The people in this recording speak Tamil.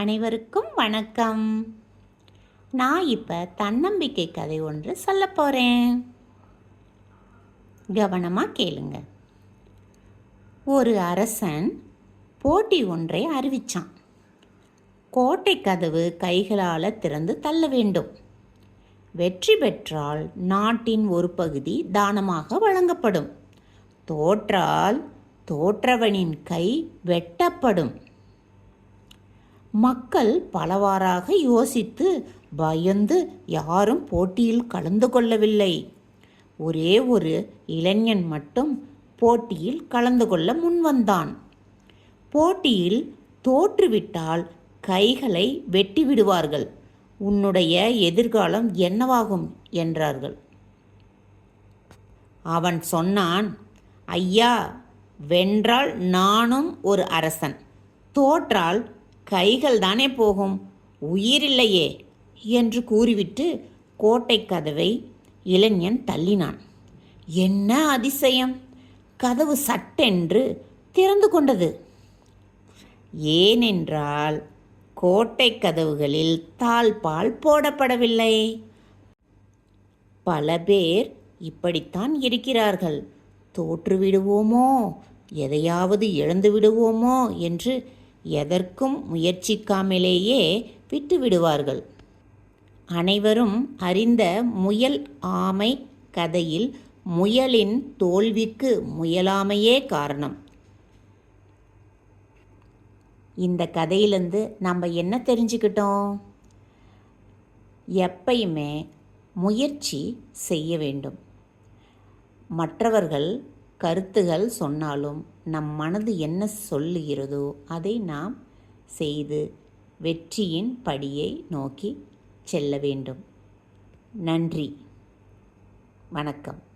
அனைவருக்கும் வணக்கம். நான் இப்போ தன்னம்பிக்கை கதை ஒன்று சொல்ல போகிறேன் கவனமாக கேளுங்க. ஒரு அரசன் போட்டி ஒன்றை அறிவித்தான் கோட்டை கதவு கைகளால் திறந்து தள்ள வேண்டும். வெற்றி பெற்றால் நாட்டின் ஒரு பகுதி தானமாக வழங்கப்படும். தோற்றால் தோற்றவனின் கை வெட்டப்படும். மக்கள் பலவாறாக யோசித்து பயந்து யாரும் போட்டியில் கலந்து கொள்ளவில்லை. ஒரே ஒரு இளைஞன் மட்டும் போட்டியில் கலந்து கொள்ள முன்வந்தான் போட்டியில் தோற்றுவிட்டால் கைகளை வெட்டி விடுவார்கள். உன்னுடைய எதிர்காலம் என்னவாகும்? என்றார்கள். அவன் சொன்னான் ஐயா வென்றால் நானும் ஒரு அரசன். தோற்றால் கைகள் தானே போகும்? உயிரில்லையே என்று கூறிவிட்டு கோட்டை கதவை இளைஞன் தள்ளினான். என்ன அதிசயம்! கதவு சட்டென்று திறந்து கொண்டது. ஏனென்றால் கோட்டை கதவுகளில் தாழ்பால் போடப்படவில்லை. பல பேர் இப்படித்தான் இருக்கிறார்கள். தோற்றுவிடுவோமோ? எதையாவது இழந்து விடுவோமோ என்று எதற்கும் முயற்சிக்காமலேயே விட்டுவிடுவார்கள். அனைவரும் அறிந்த முயல் ஆமை கதையில் முயலின் தோல்விக்கு முயலாமையே காரணம். இந்த கதையிலேருந்து நம்ம என்ன தெரிஞ்சுக்கிட்டோம்? எப்பயுமே முயற்சி செய்ய வேண்டும். மற்றவர்கள் கருத்துகள் சொன்னாலும் நம் மனது என்ன சொல்லுகிறதோ அதை நாம் செய்து வெற்றியின் படியை நோக்கி செல்ல வேண்டும். நன்றி. வணக்கம்.